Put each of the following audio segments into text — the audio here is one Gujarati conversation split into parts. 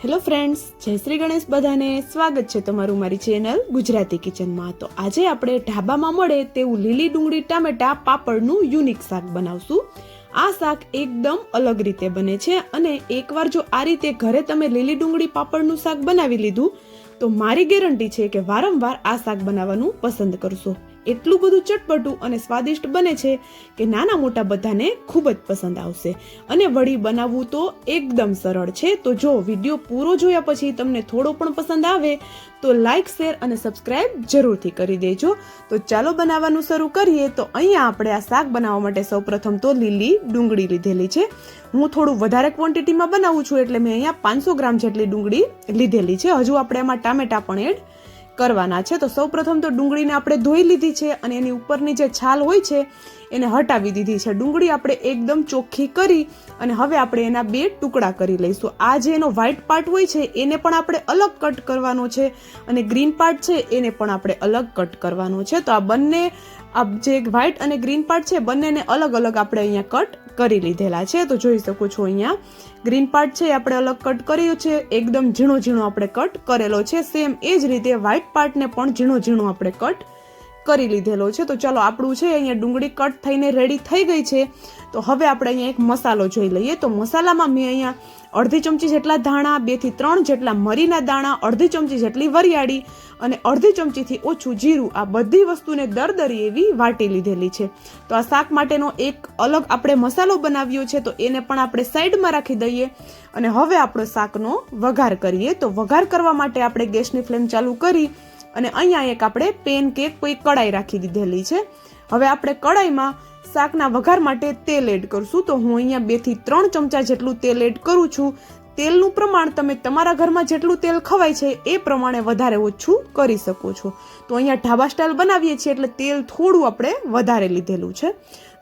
હેલો ફ્રેન્ડ્સ, જય શ્રી ગણેશ બધાને સ્વાગત છે તમારું મારી ચેનલ ગુજરાતી કિચનમાં. તો આજે આપણે ઢાબામાં મળે તેવું લીલી ડુંગળી ટામેટા પાપડનું યુનિક શાક બનાવશું. આ શાક એકદમ અલગ રીતે બને છે અને એકવાર જો આ રીતે ઘરે તમે લીલી ડુંગળી પાપડનું શાક બનાવી લીધું, તો મારી ગેરંટી છે કે વારંવાર આ શાક બનાવવાનું પસંદ કરશો. એટલું બધું ચટપટું અને સ્વાદિષ્ટ બને છે કે નાના મોટા બધાને ખૂબ જ પસંદ આવશે. અને વળી બનાવવું તો એકદમ સરળ છે. તો જો વીડિયો પૂરો જોયા પછી તમને થોડો પણ પસંદ આવે, તો લાઇક શેર અને સબસ્ક્રાઇબ જરૂરથી કરી દેજો. તો ચાલો બનાવવાનું શરૂ કરીએ. તો અહીંયા આપણે આ શાક બનાવવા માટે સૌપ્રથમ તો લીલી ડુંગળી લીધેલી છે. હું થોડું વધારે ક્વોન્ટિટીમાં બનાવું છું એટલે મેં અહીંયા પાંચસો ગ્રામ જેટલી ડુંગળી લીધેલી છે. હજુ આપણે એમાં ટામેટા પણ એડ કરવાના છે. તો સૌપ્રથમ તો ડુંગળીને આપણે ધોઈ લીધી છે અને એની ઉપરની જે છાલ હોય છે, એને હટાવી દીધી છે. ડુંગળી આપણે એકદમ ચોખ્ખી કરી અને હવે આપણે એના બે ટુકડા કરી લઈશું. આ જે એનો વ્હાઈટ પાર્ટ હોય છે, એને પણ આપણે અલગ કટ કરવાનો છે અને ગ્રીન પાર્ટ છે, એને પણ આપણે અલગ કટ કરવાનો છે. તો આ બંને, આ જે વ્હાઈટ અને ગ્રીન પાર્ટ છે, બંનેને અલગ અલગ આપણે અહીંયા કટ કરી લીધેલા છે. તો જોઈ શકો છો અહીંયા. ગ્રીન પાર્ટ છે આપણે અલગ કટ કર્યો છે. એકદમ ઝીણો ઝીણો આપણે કટ કરેલો છે. સેમ એ જ રીતે વ્હાઇટ પાર્ટને પણ ઝીણો ઝીણો આપણે કટ કરી લીધેલો છે. તો ચાલો આપણું છે અહીંયા ડુંગળી કટ થઈને રેડી થઈ ગઈ છે. તો હવે આપણે અહીંયા એક મસાલો જોઈ લઈએ. તો મસાલામાં મેં અહીંયા અડધી ચમચી જેટલા ધાણા, બેથી ત્રણ જેટલા મરીના દાણા, અડધી ચમચી જેટલી વરિયાળી અને અડધી ચમચીથી ઓછું જીરું. આ બધી વસ્તુને દરદરી એવી વાટી લીધેલી છે. તો આ શાક માટેનો એક અલગ આપણે મસાલો બનાવ્યો છે, તો એને પણ આપણે સાઈડમાં રાખી દઈએ અને હવે આપણો શાકનો વઘાર કરીએ. તો વઘાર કરવા માટે આપણે ગેસની ફ્લેમ ચાલુ કરી અને અહીંયા એક આપણે પેન કે કોઈ કડાઈ રાખી દીધેલી છે. હવે આપણે કડાઈમાં શાકના વઘાર માટે તેલ એડ કરશું. તો હું અહીંયા બેથી ત્રણ ચમચા જેટલું તેલ એડ કરું છું. તેલનું પ્રમાણ તમે તમારા ઘરમાં જેટલું તેલ ખવાય છે એ પ્રમાણે વધારે ઓછું કરી શકો છો. તો અહીંયા ઢાબા સ્ટાઇલ બનાવીએ છીએ એટલે તેલ થોડું આપણે વધારે લીધેલું છે.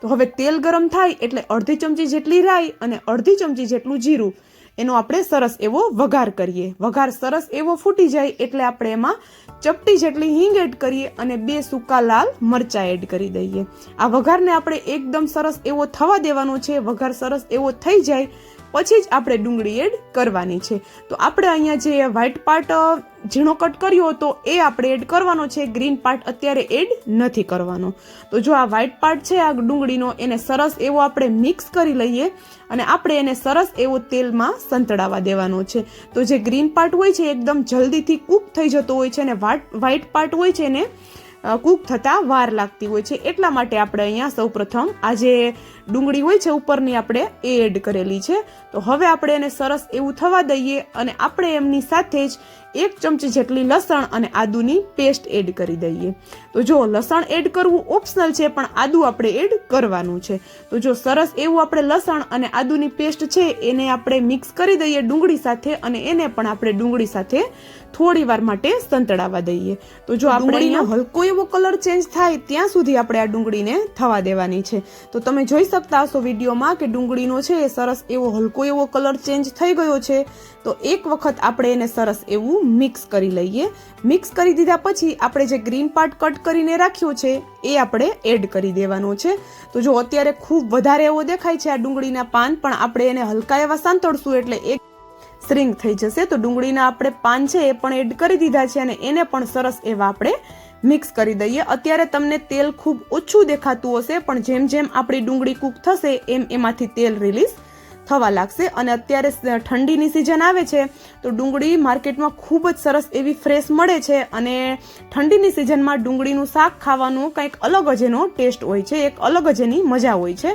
તો હવે તેલ ગરમ થાય એટલે અડધી ચમચી જેટલી રાઈ અને અડધી ચમચી જેટલું જીરું. એનો આપણે સરસ એવો વઘાર કરીએ. વઘાર સરસ એવો ફૂટી જાય એટલે આપણે એમાં ચપટી જેટલી હિંગ એડ કરીએ અને બે સૂકા લાલ મરચા એડ કરી દઈએ. આ વઘારને આપણે એકદમ સરસ એવો થવા દેવાનો છે. વઘાર સરસ એવો થઈ જાય પછી જ આપણે ડુંગળી એડ કરવાની છે. તો આપણે અહીંયા જે વ્હાઈટ પાર્ટ ઝીણો કટ કર્યો હતો, એ આપણે એડ કરવાનો છે. ગ્રીન પાર્ટ અત્યારે એડ નથી કરવાનો. તો જો આ વ્હાઈટ પાર્ટ છે, આ ડુંગળીનો, એને સરસ એવો આપણે મિક્સ કરી લઈએ અને આપણે એને સરસ એવો તેલમાં સંતળાવા દેવાનો છે. તો જે ગ્રીન પાર્ટ હોય છે એકદમ જલ્દીથી કૂક થઈ જતો હોય છે અને વ્હાઈટ પાર્ટ હોય છે એને કૂક થતાં વાર લાગતી હોય છે. એટલા માટે આપણે અહીંયા સૌપ્રથમ આ જે ડુંગળી હોય છે ઉપરની આપણે એ એડ કરેલી છે. તો હવે આપણે એને સરસ એવું થવા દઈએ અને આપણે એમની સાથે જ એક ચમચી જેટલી લસણ અને આદુની પેસ્ટ એડ કરી દઈએ. તો જો લસણ એડ કરવું ઓપ્શનલ છે પણ આદુ આપણે એડ કરવાનું છે. તો જો સરસ એવું આપણે લસણ અને આદુની પેસ્ટ છે એને આપણે મિક્સ કરી દઈએ ડુંગળી સાથે અને એને પણ આપણે ડુંગળી સાથે થોડી વાર માટે સંતળાવા દઈએ. તો જો આપણે હલકો એવો કલર ચેન્જ થાય ત્યાં સુધી આપણે આ ડુંગળીને થવા દેવાની છે. તો તમે જોઈ શકતા હશો વિડીયોમાં કે ડુંગળીનો છે એ સરસ એવો હલકો એવો કલર ચેન્જ થઈ ગયો છે. તો એક વખત આપણે એને સરસ એવું મિક્સ કરી લઈએ. મિક્સ કરી દીધા પછી આપણે જે ગ્રીન પાર્ટ કટ કરીને રાખ્યો છે, એ આપણે એડ કરી દેવાનો છે. તો જો અત્યારે ખૂબ વધારે એવો દેખાય છે આ ડુંગળીના પાન, પણ આપણે એને હલકા એવા સાંતળશું એટલે એક શ્રિંગ થઈ જશે. તો ડુંગળીના આપણે પાન છે એ પણ એડ કરી દીધા છે અને એને પણ સરસ એવા આપણે મિક્સ કરી દઈએ. અત્યારે તમને તેલ ખૂબ ઓછું દેખાતું હશે, પણ જેમ જેમ આપણી ડુંગળી કૂક થશે, એમ એમાંથી તેલ રિલીઝ થવા લાગશે. અને અત્યારે ઠંડીની સિઝન આવે છે, તો ડુંગળી માર્કેટમાં ખૂબ જ સરસ એવી ફ્રેશ મળે છે અને ઠંડીની સિઝનમાં ડુંગળીનું શાક ખાવાનું કંઈક અલગ જ એનો ટેસ્ટ હોય છે, એક અલગ જ એની મજા હોય છે.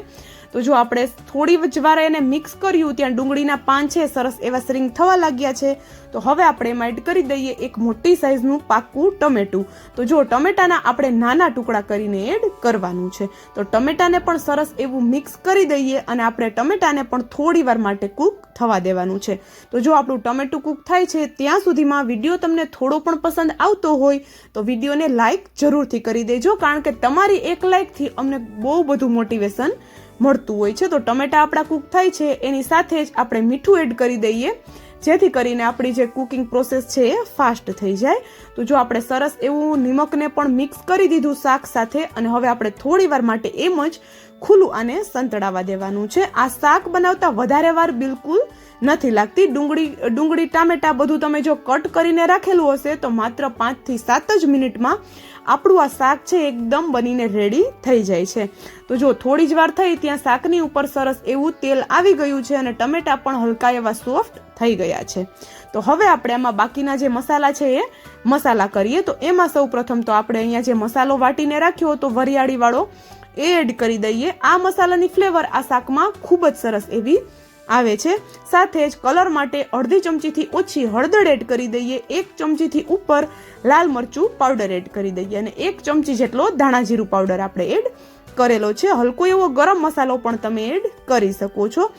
તો જો આપણે થોડી જ વાર એને મિક્સ કર્યું, ત્યાં ડુંગળીના પાન છે સરસ એવા સ્રિંગ થવા લાગ્યા છે, તો હવે આપણે એમાં એડ કરી દઈએ એક મોટી સાઇઝનું પાકું ટમેટું. તો જો ટમેટાના આપણે નાના ટુકડા કરીને એડ કરવાનું છે, તો ટમેટાને પણ સરસ એવું મિક્સ કરી દઈએ અને આપણે ટમેટાને પણ થોડી વાર માટે કૂક થવા દેવાનું છે. તો જો આપણું ટમેટું કૂક થાય છે, ત્યાં સુધીમાં વીડિયો તમને થોડો પણ પસંદ આવતો હોય, તો વિડીયોને લાઇક જરૂરથી કરી દેજો, કારણ કે તમારી એક લાઇકથી અમને બહુ બધું મોટિવેશન મળતું હોય છે. તો ટમેટા આપણા કૂક થાય છે. એની સાથે જ આપણે મીઠું એડ કરી દઈએ. જેથી કરીને આપણી જે કુકિંગ પ્રોસેસ છે એ ફાસ્ટ થઈ જાય. તો જો આપણે સરસ એવું નિમકને પણ મિક્સ કરી દીધું શાક સાથે, અને હવે આપણે થોડી વાર માટે એમ જ ખુલ્લું આને સંતળાવા દેવાનું છે. આ શાક બનાવતા વધારે વાર બિલકુલ નથી લાગતી. ડુંગળી ડુંગળી, ટામેટા બધું તમે જો કટ કરીને રાખેલું હશે તો માત્ર પાંચથી સાત જ મિનિટમાં આપણું આ શાક છે એકદમ બનીને રેડી થઈ જાય છે. તો જો થોડી જ વાર થઈ ત્યાં શાકની ઉપર સરસ એવું તેલ આવી ગયું છે અને ટમેટા પણ હલકા એવા સોફ્ટ થઈ ગયા છે. તો હવે આપણે આમાં બાકીના જે મસાલા છે એ મસાલા કરીએ. તો એમાં સૌ પ્રથમ તો આપણે અહીંયા જે મસાલો વાટીને રાખ્યો તો વરિયાળીવાળો એ એડ કરી દઈએ. આ મસાલાની ફ્લેવર આ શાકમાં ખૂબ જ સરસ એવી આવે છે. સાથે જ કલર માટે અડધી ચમચીથી ઓછી હળદર એડ કરી દઈએ. એક ચમચીથી ઉપર લાલ મરચું પાવડર એડ કરી દઈએ અને એક ચમચી જેટલો ધાણા જીરું પાવડર આપણે એડ કરેલો છે. હલકો એવો ગરમ મસાલો પણ તમે એડ કરી શકો છો.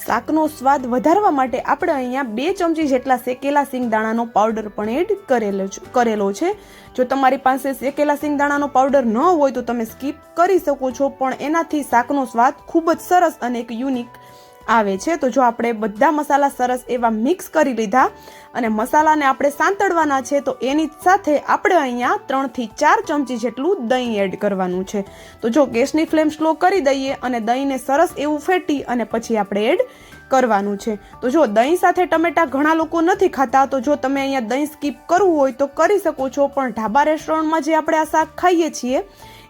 શાકનો સ્વાદ વધારવા માટે આપણે અહીંયા બે ચમચી જેટલા શેકેલા સિંગદાણાનો પાવડર પણ એડ કરેલો કરેલો છે. જો તમારી પાસે શેકેલા સિંગદાણાનો પાવડર ન હોય તો તમે સ્કીપ કરી શકો છો, પણ એનાથી શાકનો સ્વાદ ખૂબ જ સરસ અને એક યુનિક આવે છે, તો જો આપણે બધા મસાલા સરસ એવા મિક્સ કરી લીધા અને મસાલાને આપણે સાંતળવાના છે, તો એની સાથે આપણે અહીંયા ત્રણથી ચાર ચમચી જેટલું દહીં એડ કરવાનું છે. તો જો ગેસની ફ્લેમ સ્લો કરી દઈએ અને દહીંને સરસ એવું ફેટી અને પછી આપણે એડ કરવાનું છે. તો જો દહીં સાથે ટમેટા ઘણા લોકો નથી ખાતા, તો જો તમે અહીંયા દહીં સ્કીપ કરવું હોય તો કરી શકો છો, પણ ઢાબા રેસ્ટોરન્ટમાં જે આપણે આ શાક ખાઈએ છીએ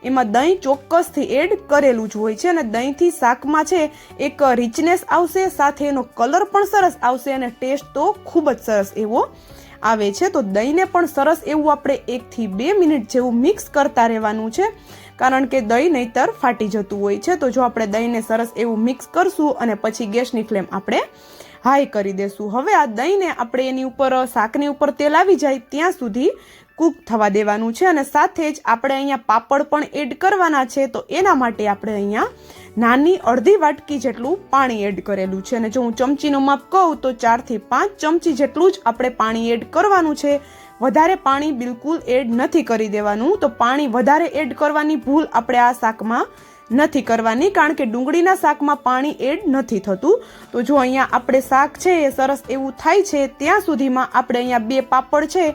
એમાં દહીં ચોક્કસથી એડ કરેલું જ હોય છે અને દહીંથી શાકમાં છે, એક રિચનેસ આવશે, સાથે એનો કલર પણ સરસ આવશે અને ટેસ્ટ તો ખૂબ જ સરસ એવો આવે છે. તો દહીંને પણ સરસ એવું આપણે એકથી બે મિનિટ જેવું મિક્સ કરતા રહેવાનું છે, કારણ કે દહીં નહીતર ફાટી જતું હોય છે. તો જો આપણે દહીંને સરસ એવું મિક્સ કરશું અને પછી ગેસની ફ્લેમ આપણે હાઈ કરી દેશું. હવે આ દહીંને આપણે એની ઉપર, શાકની ઉપર તેલ આવી જાય ત્યાં સુધી કૂક થવા દેવાનું છે અને સાથે જ આપણે અહીંયા પાપડ પણ એડ કરવાના છે, તો એના માટે આપણે અહીંયા નાની અડધી વાટકી જેટલું પાણી એડ કરેલું છે. અને જો હું ચમચીનું માપ કહું, તો ચારથી પાંચ ચમચી જેટલું જ આપણે પાણી એડ કરવાનું છે. વધારે પાણી બિલકુલ એડ નથી કરી દેવાનું, તો પાણી વધારે એડ કરવાની ભૂલ આપણે આ શાકમાં નથી કરવાની, કારણ કે ડુંગળીના શાકમાં પાણી એડ નથી થતું. તો જો અહીંયા આપણે શાક છે, એ સરસ એવું થાય છે, ત્યાં સુધીમાં આપણે અહીંયા બે પાપડ છે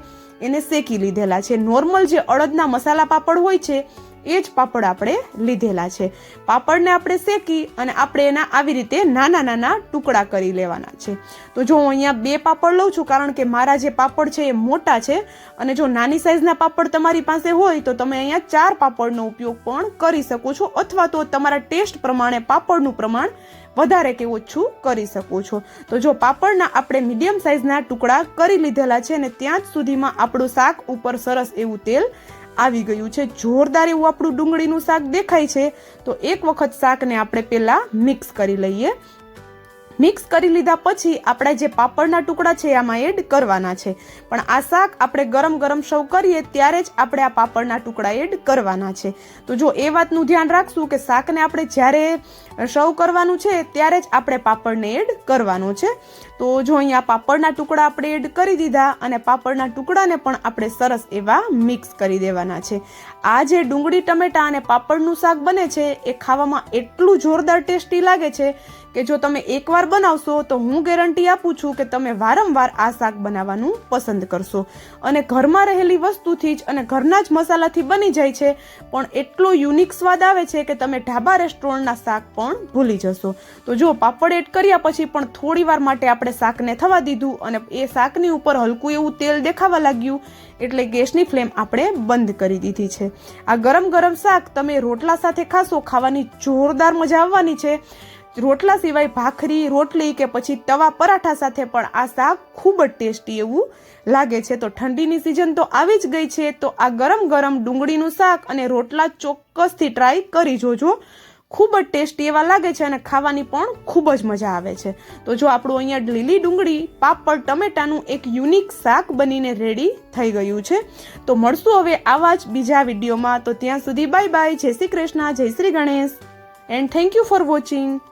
એને શેકી લીધેલા છે. નોર્મલ જે અડદના મસાલા પાપડ હોય છે એ જ પાપડ આપણે લીધેલા છે. પાપડને આપણે શેકી અને આપણે એના આવી રીતે નાના નાના ટુકડા કરી લેવાના છે. તો જો હું અહીંયા બે પાપડ લઉં છું, કારણ કે મારા જે પાપડ છે એ મોટા છે, અને જો નાની સાઇઝના પાપડ તમારી પાસે હોય, તો તમે અહીંયા ચાર પાપડનો ઉપયોગ પણ કરી શકો છો, અથવા તો તમારા ટેસ્ટ પ્રમાણે પાપડનું પ્રમાણ વધારે કે ઓછું કરી શકો છો. તો જો પાપડના આપણે મીડિયમ સાઇઝના ટુકડા કરી લીધેલા છે, અને ત્યાં જ સુધીમાં આપણું શાક ઉપર સરસ એવું તેલ આવી ગયું છે. જોરદાર એવું આપણું ડુંગળીનું શાક દેખાય છે. તો એક વખત શાકને આપણે પહેલાં મિક્સ કરી લઈએ. મિક્સ કરી લીધા પછી આપણા જે પાપડના ટુકડા છે આમાં એડ કરવાના છે. પણ આ શાક આપણે ગરમ ગરમ સર્વ કરીએ ત્યારે જ આપણે આ પાપડના ટુકડા એડ કરવાના છે. તો જો એ વાતનું ધ્યાન રાખશું કે શાકને આપણે જ્યારે સર્વ કરવાનું છે, ત્યારે જ આપણે પાપડને એડ કરવાનો છે. તો જો અહીંયા પાપડના ટુકડા આપણે એડ કરી દીધા અને પાપડના ટુકડાને પણ આપણે સરસ એવા મિક્સ કરી દેવાના છે. આ જે ડુંગળી, ટમેટા અને પાપડનું શાક બને છે, એ ખાવામાં એટલું જોરદાર ટેસ્ટી લાગે છે કે જો તમે એકવાર બનાવશો, તો હું ગેરંટી આપું છું કે તમે વારંવાર આ શાક બનાવવાનું પસંદ કરશો. અને ઘરમાં રહેલી વસ્તુથી જ અને ઘરના જ મસાલાથી બની જાય છે, પણ એટલો યુનિક સ્વાદ આવે છે કે તમે ઢાબા, રેસ્ટોરન્ટના શાક પણ ભૂલી જશો. તો જો પાપડ એડ કર્યા પછી પણ થોડી વાર માટે આપણે શાકને થવા દીધું અને એ શાકની ઉપર હલકું એવું તેલ દેખાવા લાગ્યું એટલે ગેસની ફ્લેમ આપણે બંધ કરી દીધી છે. આ ગરમ ગરમ શાક તમે રોટલા સાથે ખાશો ખાવાની જોરદાર મજા આવવાની છે. રોટલા સિવાય ભાખરી, રોટલી કે પછી તવા પરાઠા સાથે પણ આ શાક ખૂબ જ ટેસ્ટી એવું લાગે છે. તો ઠંડીની સિઝન તો આવી જ ગઈ છે. તો આ ગરમ ગરમ ડુંગળીનું શાક અને રોટલા ચોક્કસથી ટ્રાય કરી જોજો. ખૂબ જ ટેસ્ટી એવા લાગે છે અને ખાવાની પણ ખૂબ જ મજા આવે છે. તો જો આપણું અહીંયા લીલી ડુંગળી, પાપડ, ટમેટાનું એક યુનિક શાક બનીને રેડી થઈ ગયું છે. તો મળશું હવે આવા જ બીજા વિડીયોમાં. તો ત્યાં સુધી બાય બાય જય શ્રી કૃષ્ણ. જય Shri Ganesh. And thank you for watching